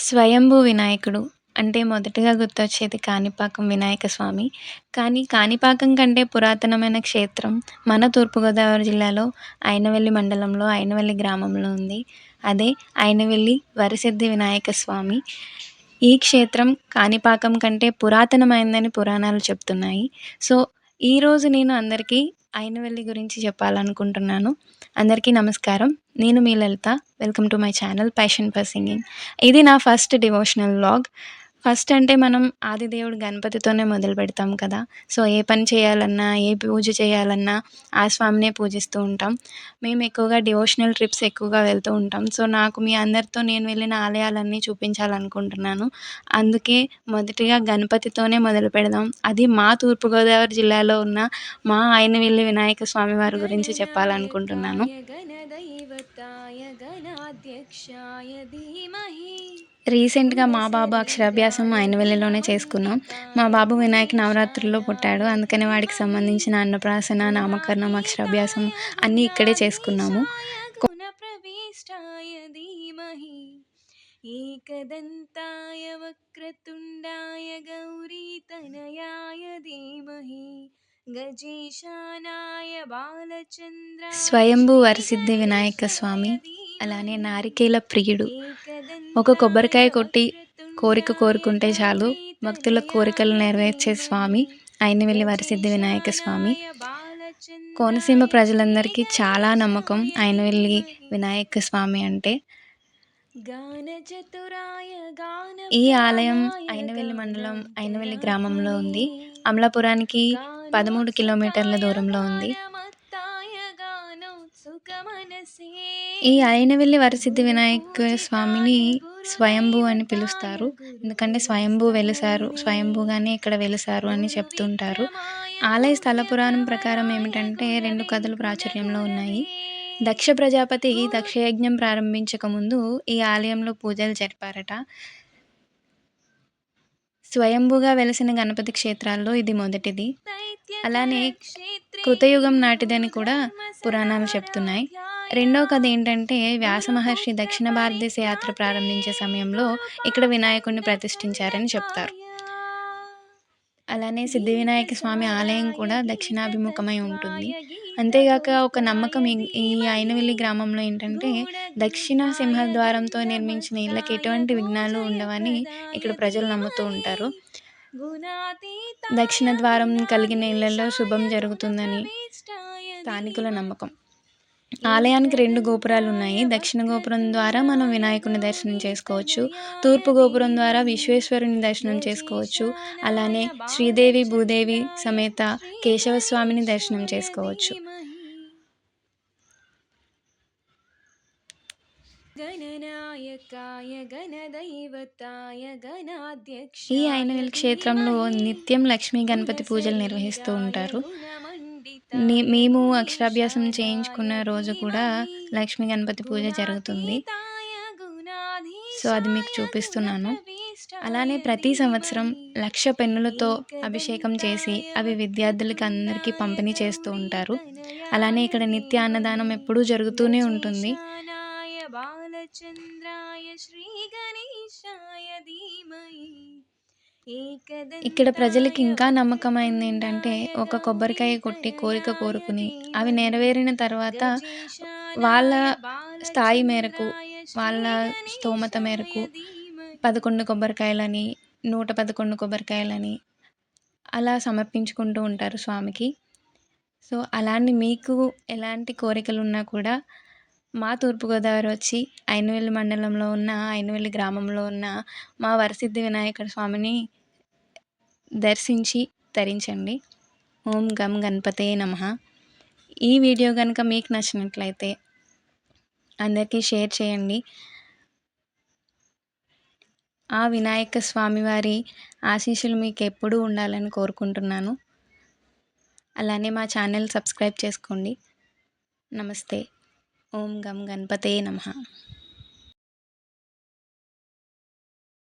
స్వయంభూ వినాయకుడు అంటే మొదటగా గుర్తొచ్చేది కాణిపాకం వినాయక స్వామి. కానీ కాణిపాకం కంటే పురాతనమైన క్షేత్రం మన తూర్పుగోదావరి జిల్లాలో అయినవెల్లి మండలంలో అయినవెల్లి గ్రామంలో ఉంది. అదే అయినవెల్లి వరిసిద్ధి వినాయక స్వామి. ఈ క్షేత్రం కాణిపాకం కంటే పురాతనమైందని పురాణాలు చెప్తున్నాయి. సో ఈరోజు నేను అందరికీ అయినవెల్లి గురించి చెప్పాలనుకుంటున్నాను. అందరికీ నమస్కారం. నేను మీ Lalitha. Welcome to my channel passion for singing ఇది నా ఫస్ట్ డివోషనల్ వ్లాగ్. ఫస్ట్ అంటే మనం ఆదిదేవుడు గణపతితోనే మొదలు పెడతాం కదా. సో ఏ పని చేయాలన్నా ఏ పూజ చేయాలన్నా ఆ స్వామినే పూజిస్తూ ఉంటాం. మేము ఎక్కువగా డివోషనల్ ట్రిప్స్ ఎక్కువగా వెళ్తూ ఉంటాం. సో నాకు మీ అందరితో నేను వెళ్ళిన ఆలయాలన్నీ చూపించాలనుకుంటున్నాను. అందుకే మొదటిగా గణపతితోనే మొదలు పెడదాం. అది మా తూర్పుగోదావరి జిల్లాలో ఉన్న మా అయినవెల్లి వినాయక స్వామి వారి గురించి చెప్పాలనుకుంటున్నాను. రీసెంట్గా మా బాబు అక్షరాభ్యాసం అయినవెల్లిలోనే చేసుకున్నాం. మా బాబు వినాయక నవరాత్రుల్లో పుట్టాడు. అందుకని వాడికి సంబంధించిన అన్నప్రాసన నామకరణం అక్షరాభ్యాసం అన్నీ ఇక్కడే చేసుకున్నాము. ఏకదంతాయ వక్రతుండాయ గౌరీతనయాయ ధీమహి. గజేశానాయ బాలచంద్ర స్వయంభూ వరసిద్ధి వినాయక స్వామి. అలానే నారికేల ప్రియుడు. ఒక కొబ్బరికాయ కొట్టి కోరిక కోరుకుంటే చాలు. భక్తుల కోరికలు నెరవేర్చే స్వామి అయినవెల్లి వరసిద్ధి వినాయక స్వామి. కోనసీమ ప్రజలందరికీ చాలా నమ్మకం అయినవెల్లి వినాయక స్వామి అంటే. ఈ ఆలయం అయినవెల్లి మండలం అయినవెల్లి గ్రామంలో ఉంది. అమలాపురానికి పదమూడు కిలోమీటర్ల దూరంలో ఉంది. ఈ అయినవెల్లి వరసిద్ధి వినాయక స్వామిని స్వయంభూ అని పిలుస్తారు. ఎందుకంటే స్వయంభూ వెలిసారు స్వయంభూగానే ఇక్కడ వెలిసారు అని చెప్తుంటారు. ఆలయ స్థల పురాణం ప్రకారం ఏమిటంటే రెండు కథలు ప్రాచుర్యంలో ఉన్నాయి. దక్ష ప్రజాపతి దక్షయజ్ఞం ప్రారంభించక ముందు ఈ ఆలయంలో పూజలు జరిపారట. స్వయంభూగా వెలిసిన గణపతి క్షేత్రాల్లో ఇది మొదటిది. అలానే కృతయుగం నాటిదని కూడా పురాణాలు చెప్తున్నాయి. రెండో కథ ఏంటంటే వ్యాస మహర్షి దక్షిణ భారతదేశ యాత్ర ప్రారంభించే సమయంలో ఇక్కడ వినాయకుడిని ప్రతిష్ఠించారని చెప్తారు. అలానే సిద్ధి వినాయక స్వామి ఆలయం కూడా దక్షిణాభిముఖమై ఉంటుంది. అంతేగాక ఒక నమ్మకం ఈ అయినవెల్లి గ్రామంలో ఏంటంటే దక్షిణ సింహద్వారంతో నిర్మించిన ఇళ్ళకి ఎటువంటి విఘ్నాలు ఉండవని ఇక్కడ ప్రజలు నమ్ముతూ ఉంటారు. దక్షిణ ద్వారం కలిగిన ఇళ్ళలో శుభం జరుగుతుందని స్థానికుల నమ్మకం. ఆలయానికి రెండు గోపురాలు ఉన్నాయి దక్షిణ గోపురం ద్వారా మనం వినాయకుని దర్శనం చేసుకోవచ్చు. తూర్పు గోపురం ద్వారా విశ్వేశ్వరుని దర్శనం చేసుకోవచ్చు. అలానే శ్రీదేవి భూదేవి సమేత కేశవస్వామిని దర్శనం చేసుకోవచ్చు. ఈ అయినవేల్ క్షేత్రంలో నిత్యం లక్ష్మీ గణపతి పూజలు నిర్వహిస్తూ ఉంటారు. మేము అక్షరాభ్యాసం చేయించుకున్న రోజు కూడా లక్ష్మీ గణపతి పూజ జరుగుతుంది. సో అది మీకు చూపిస్తున్నాను. అలానే ప్రతి సంవత్సరం లక్ష పెన్నులతో అభిషేకం చేసి అవి విద్యార్థులకి అందరికీ పంపిణీ చేస్తూ ఉంటారు. అలానే ఇక్కడ నిత్య అన్నదానం ఎప్పుడూ జరుగుతూనే ఉంటుంది. బాలచంద్రాయ శ్రీ గణేశాయ ధీమహి. ఇక్కడ ప్రజలకి ఇంకా నమ్మకమైంది ఏంటంటే ఒక కొబ్బరికాయ కొట్టి కోరిక కోరుకుని అవి నెరవేరిన తర్వాత వాళ్ళ స్థాయి మేరకు వాళ్ళ స్తోమత మేరకు పదకొండు కొబ్బరికాయలని నూట పదకొండు కొబ్బరికాయలని అలా సమర్పించుకుంటూ ఉంటారు స్వామికి. సో అలాంటి మీకు ఎలాంటి కోరికలు ఉన్నా కూడా మా తూర్పుగోదావరి వచ్చి అయినవెల్లి మండలంలో ఉన్న అయినవెల్లి గ్రామంలో ఉన్న మా వరసిద్ధి వినాయక స్వామిని దర్శించి తరించండి. ఓం గం గణపతే నమ. ఈ వీడియో కనుక మీకు నచ్చినట్లయితే అందరికీ షేర్ చేయండి. ఆ వినాయక స్వామివారి ఆశీస్సులు మీకు ఎప్పుడూ ఉండాలని కోరుకుంటున్నాను. అలానే మా ఛానల్ సబ్స్క్రైబ్ చేసుకోండి. నమస్తే. ఓం గం గణపతే నమ.